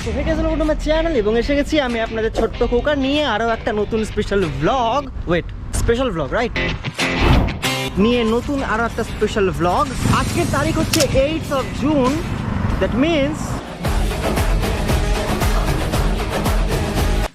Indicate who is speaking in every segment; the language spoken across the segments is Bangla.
Speaker 1: তো আমার চ্যানেল এবং এসে গেছি আমি আপনাদের ছোট্ট কোকার নিয়ে আরও একটা নতুন special vlog wait special vlog right নিয়ে নতুন আরও একটা স্পেশাল ভ্লগ আজকের তারিখ হচ্ছে eight of June that means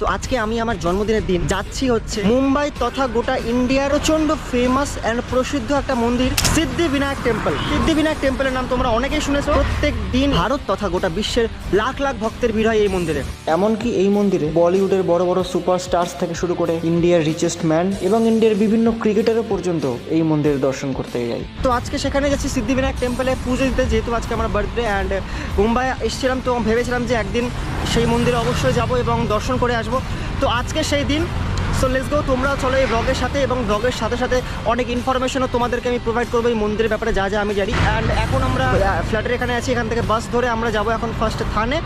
Speaker 1: তো আজকে আমি আমার জন্মদিনের দিন। যাচ্ছি হচ্ছে মুম্বাই তথা গোটা ইন্ডিয়ার প্রচণ্ড ফেমাস অ্যান্ড প্রসিদ্ধ একটা মন্দির সিদ্ধি বিনায়ক টেম্পল সিদ্ধি বিনায়ক টেম্পলের নাম তোমরা অনেকেই শুনেছো। প্রত্যেক দিন ভারত তথা গোটা বিশ্বের লাখ লাখ ভক্তের ভিড় হয় এই মন্দিরে। এমনকি এই মন্দিরে বলিউডের বড় বড় সুপারস্টার্স থেকে শুরু করে ইন্ডিয়ার রিচেস্ট ম্যান এবং ইন্ডিয়ার বিভিন্ন ক্রিকেটারও পর্যন্ত এই মন্দিরে দর্শন করতে যায়। তো আজকে সেখানে গেছি সিদ্ধি বিনায়ক টেম্পলে পুজো দিতে যেহেতু আজকে আমার বার্থডে অ্যান্ড মুম্বাই এসেছিলাম তো ভেবেছিলাম যে একদিন সেই মন্দিরে অবশ্যই যাব এবং দর্শন করে আসব তো আজকে সেই দিন। সো লেটস গো তোমরা চলো এই ব্লগের সাথে এবং ব্লগের সাথে সাথে অনেক ইনফরমেশনও তোমাদেরকে আমি প্রোভাইড করব এই মন্দিরের ব্যাপারে, যা যা আমি জানি। অ্যান্ড এখন আমরা ফ্ল্যাটের এখানে আছি, এখান থেকে বাস ধরে আমরা যাব এখন ফার্স্ট থানে।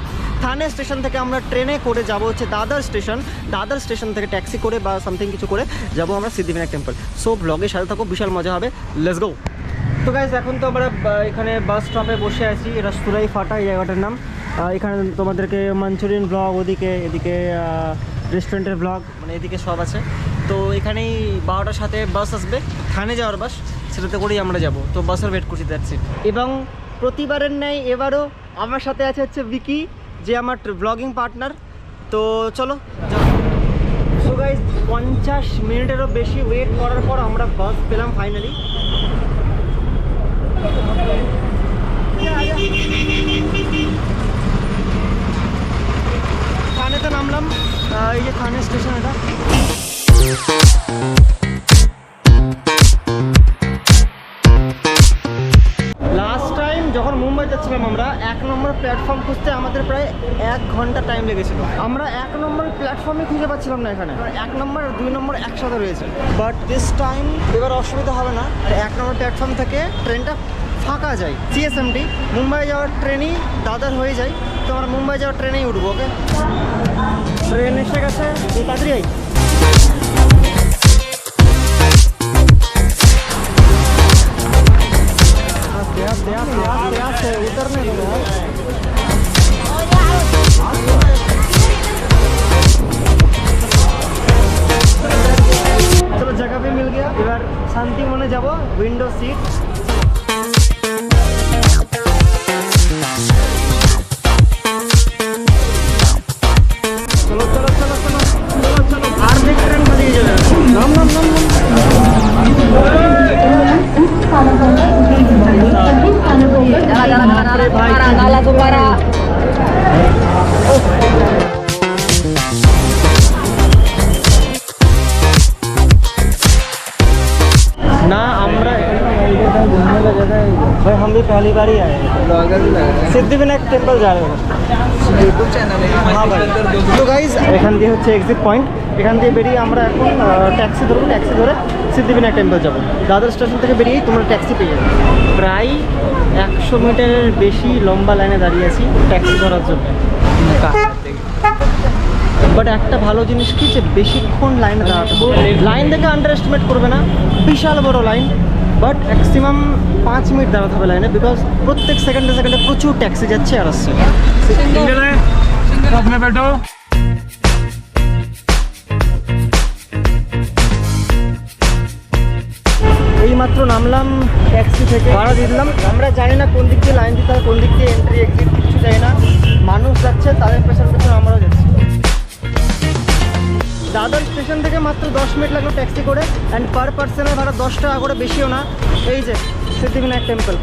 Speaker 1: থানে স্টেশন থেকে আমরা ট্রেনে করে যাব হচ্ছে দাদার স্টেশন দাদার স্টেশন থেকে ট্যাক্সি করে বা সামথিং কিছু করে যাব আমরা সিদ্ধিবিনায়ক টেম্পল সো ব্লগের সাথে থাকো, বিশাল মজা হবে। লেটস গো তো গাইজ এখন তো আমরা এখানে বাস স্টপে বসে আছি। এটা সুরাই ফাটা, এই জায়গাটার নাম। এখানে তোমাদেরকে মাঞ্চুরিয়ান ব্লগ, ওদিকে, এদিকে রেস্টুরেন্টের ব্লগ মানে এদিকে সব আছে। তো এখানেই বারোটার সাথে বাস আসবে। থানে যাওয়ার বাস সেটাতে করেই আমরা যাব। তো বাসের ওয়েট করছি যাচ্ছি এবং প্রতিবারের ন্যায় এবারও আমার সাথে আছে হচ্ছে বিকি যে আমার ব্লগিং পার্টনার তো চলো পঞ্চাশ মিনিটেরও বেশি ওয়েট করার পর আমরা বাস পেলাম ফাইনালি থানেতে নামলাম। এই যে থানে স্টেশন এটা। লাস্ট টাইম যখন মুম্বাই যাচ্ছিলাম আমরা, এক নম্বর প্ল্যাটফর্ম খুঁজতে আমাদের প্রায় এক ঘণ্টা টাইম লেগেছিল। আমরা এক নম্বর প্ল্যাটফর্মে খুঁজে পাচ্ছিলাম না এখানে। এক নম্বর আর দুই নম্বর একসাথে রয়েছে। বাট দিস টাইম এবার অসুবিধা হবে না। আর এক নম্বর প্ল্যাটফর্ম থেকে ট্রেনটা ফাঁকা যায়। সিএসএমটি মুম্বাই যাওয়ার ট্রেনই দাদার হয়ে যায়। তো আমরা মুম্বাই যাওয়ার ট্রেনেই উঠবো ওকে ট্রেন এসে গেছে এই তাড়াতাড়ি আই আস্তে আস্তে আস্তে আস্তে আস্তে উতরনে দো यार চলো জায়গা भी मिल गया এবার শান্তি মনে যাব উইন্ডো সিট বাপরে ভাই কি ना भाई हम भी पहली बार ही आए हैं सिद्धि विनायक टेम्पल जा रहे हैं
Speaker 2: यूट्यूब चैनल है
Speaker 1: হ্যাঁ ভাই তো গাইজ এখান দিয়ে হচ্ছে এক্সিট পয়েন্ট এখান দিয়ে বেরিয়ে আমরা এখন ট্যাক্সি ধরবো ট্যাক্সি ধরে সিদ্ধিবিনায়ক টেম্পল যাবো দাদর স্টেশন থেকে বেরিয়েই তোমরা ট্যাক্সি পেয়ে যাবে প্রায় একশো মিটারের বেশি লম্বা লাইনে দাঁড়িয়ে আছি ট্যাক্সি ধরার জন্য বাট একটা ভালো জিনিস কি যে বেশিক্ষণ লাইনে দাঁড়াতে হবে লাইন দেখে আন্ডার এস্টিমেট করবে না বিশাল বড় লাইন বাট ম্যাক্সিমাম পাঁচ মিনিট দাঁড়াতে হবে লাইনে বিকজ প্রত্যেক সেকেন্ডে সেকেন্ডে প্রচুর ট্যাক্সি যাচ্ছে আর আসছে। এইমাত্র নামলাম ট্যাক্সি থেকে। ভাড়া দিয়ে দিলাম। আমরা জানি না কোন দিক দিয়ে লাইন দিতে মিনিট লাগল ট্যাক্সি করে অ্যান্ড পার পার্সনের ভাড়া দশ টাকা করে বেশিও না। এই যে, সিদ্ধিবিনায়ক টেম্পল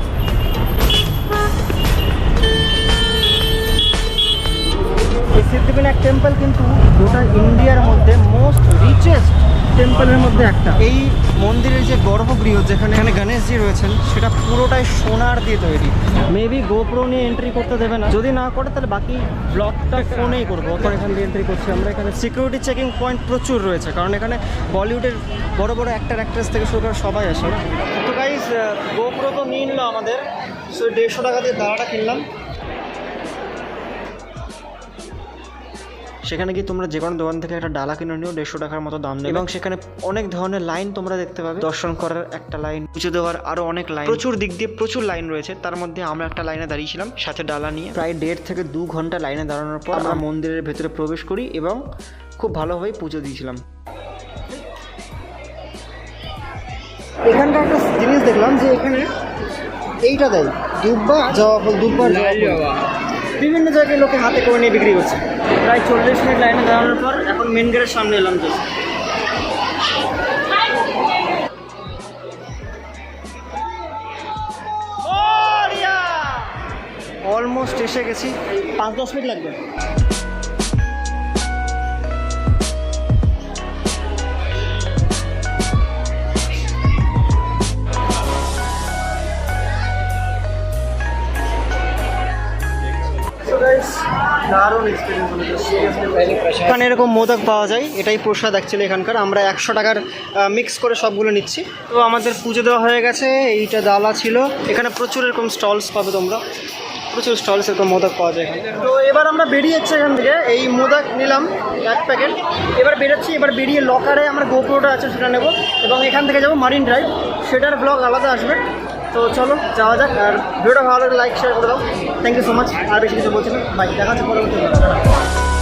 Speaker 1: এই সিদ্ধিবিনায়ক টেম্পল কিন্তু গোটা ইন্ডিয়ার মধ্যে মোস্ট রিচেস্ট টেম্পলের মধ্যে একটা। এই মন্দিরের যে গর্ভগৃহ যেখানে এখানে গণেশজি রয়েছেন সেটা পুরোটাই সোনার দিয়ে তৈরি। মেবি গোপ্রো নিয়ে এন্ট্রি করতে দেবে না। যদি না করে তাহলে বাকি ব্লগটা ফোনেই করব। এখন এখান দিয়ে এন্ট্রি করছি আমরা। এখানে সিকিউরিটি চেকিং পয়েন্ট প্রচুর রয়েছে। কারণ এখানে বলিউডের বড় বড় অ্যাক্টার অ্যাক্ট্রেস থেকে শুরু করে সবাই আসে। না তো গাইজ গোপ্রো তো নিয়ে নিল আমাদের। সো দেড়শো টাকা দিয়ে দাঁড়াটা কিনলাম। সেখানে গিয়ে তোমরা যে কোনো দোকান থেকে একটা ডালা কিনে নিও দেড়শো টাকার মতো দাম নেবে এবং সেখানে অনেক ধরনের লাইন তোমরা দেখতে পাবে। দর্শন করার একটা লাইন পুজো দেওয়ার আরও অনেক লাইন প্রচুর দিক দিয়ে প্রচুর লাইন রয়েছে। তার মধ্যে আমরা একটা লাইনে দাঁড়িয়েছিলাম সাথে ডালা নিয়ে। প্রায় দেড় থেকে দু ঘণ্টা লাইনে দাঁড়ানোর পর আমরা মন্দিরের ভেতরে প্রবেশ করি এবং খুব ভালোভাবে পুজো দিয়েছিলাম। এখানকার একটা জিনিস দেখলাম যে এখানে এইটা দেয় দুব্বা জবা ফুল দুব্বার জবা ফুল। বিভিন্ন জায়গায় লোকে হাতে করে নিয়ে বিক্রি করছে। প্রায় চল্লিশ মিনিট লাইনে দাঁড়ানোর পর এখন মেন গেটের সামনে এলাম তো। অলমোস্ট এসে গেছি। পাঁচ দশ মিনিট লাগবে। এখানে এরকম মোদক পাওয়া যায় এটাই প্রসাদ অ্যাকচুয়ালি এখানকার। আমরা একশো টাকার মিক্স করে সবগুলো নিচ্ছি। তো আমাদের পুজো দেওয়া হয়ে গেছে এইটা ডালা ছিল। এখানে প্রচুর এরকম স্টলস পাবে তোমরা। প্রচুর স্টলস এরকম মোদক পাওয়া যায় এখানে। তো এবার আমরা বেরিয়ে যাচ্ছি এখান থেকে। এই মোদক নিলাম এক প্যাকেট এবার বেরোচ্ছি এবার বেরিয়ে লকারে আমার গোপ্রোটা আছে সেটা নেব। এবং এখান থেকে যাব মারিন ড্রাইভ সেটার ব্লগ আলাদা আসবে। তো চলো, যাওয়া যাক, আর ভিডিওটা ভালো লাগলে লাইক শেয়ার করে দাও। থ্যাংক ইউ সো মাচ আর বেশি কিছু বলছি না। বাই দেখা হচ্ছে পরবর্তী।